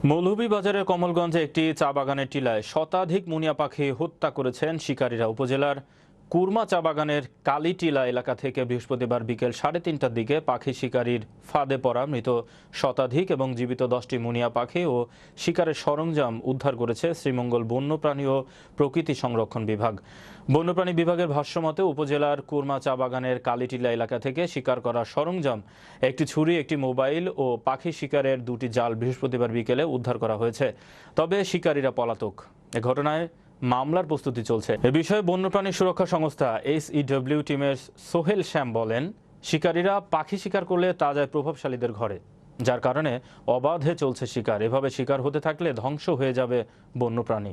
মৌলভীবাজারের কমলগঞ্জে একটি চা বাগানের টিলায় শতাধিক মুনিয়া পাখি হত্যা করেছেন শিকারীরা উপজেলার কুরমা চা বাগানের কালীটিলা এলাকা থেকে বৃহস্পতিবার বিকেল সাড়ে তিনটার দিকে পাখি শিকারীর ফাঁদে পড়া মৃত শতাধিক এবং জীবিত দশটি মুনিয়া পাখি ও শিকারের সরঞ্জাম উদ্ধার করেছে শ্রীমঙ্গল বন্যপ্রাণী ও প্রকৃতি সংরক্ষণ বিভাগ। বন্যপ্রাণী বিভাগের ভাষ্যমতে উপজেলার কুরমা চা বাগানের কালীটিলা এলাকা থেকে শিকার করা সরঞ্জাম, একটি ছুরি, একটি মোবাইল ও পাখি শিকারের দুটি জাল বৃহস্পতিবার বিকেলে উদ্ধার করা হয়েছে। তবে শিকারীরা পলাতক। এ ঘটনায় মামলার প্রস্তুতি চলছে। এ বিষয়ে বন্যপ্রাণী সুরক্ষা সংস্থা এসইডব্লিউ টিমের সোহেল শ্যাম বলেন, শিকারীরা পাখি শিকার করলে তা যায় প্রভাবশালীদের ঘরে, যার কারণে অবাধে চলছে শিকার। এভাবে শিকার হতে থাকলে ধ্বংস হয়ে যাবে বন্যপ্রাণী।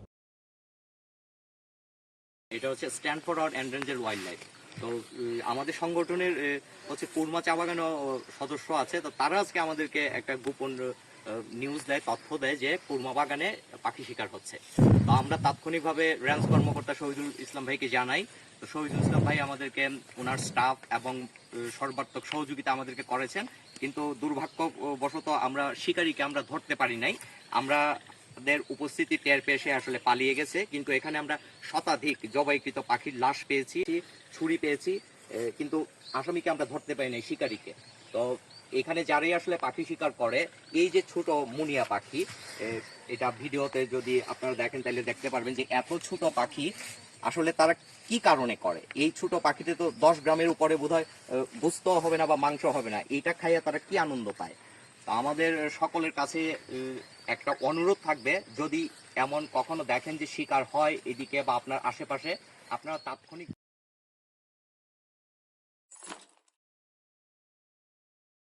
এটা হচ্ছে স্ট্যানফোর্ড অ্যান্ড রেঞ্জের ওয়াইল্ড লাইফ তো আমাদের সংগঠনের হচ্ছে কুরমা চা বাগানও সদস্য আছে। তো তারা আজকে আমাদেরকে একটা গোপন নিউজ দেয়, তথ্য দেয় যে কুরমা বাগানে পাখি শিকার হচ্ছে। তো আমরা তাৎক্ষণিকভাবে রেঞ্জ কর্মকর্তা শহীদুল ইসলাম ভাইকে জানাই। তো শহীদুল ইসলাম ভাই আমাদেরকে ওনার স্টাফ এবং সর্বাত্মক সহযোগিতা আমাদেরকে করেছেন। কিন্তু দুর্ভাগ্যবশত আমরা শিকারীকে আমরা ধরতে পারি নাই। আমরা দের উপস্থিতি টের পেয়ে সে আসলে পালিয়ে গেছে। কিন্তু এখানে আমরা শতাধিক জবাইকৃত পাখির লাশ পেয়েছি, ছুরি পেয়েছি কিন্তু আসামিকে আমরা ধরতে পারি নাই, শিকারীকে। তো এখানে যারাই আসলে পাখি শিকার করে, এই যে ছোট মুনিয়া পাখি এটা ভিডিওতে যদি আপনারা দেখেন তাহলে দেখতে পারবেন যে এত ছোট পাখি আসলে তারা কি কারণে করে? এই ছোট পাখিতে তো দশ গ্রামের উপরে বোধহয় বুঝতে হবে না বা মাংস হবে না। এইটা খাইয়া তারা কি আনন্দ পায়? আমাদের সকলের কাছে একটা অনুরোধ থাকবে, যদি এমন কখনো দেখেন যে শিকার হয় এদিকে বা আপনার আশেপাশে, আপনারা তাৎক্ষণিক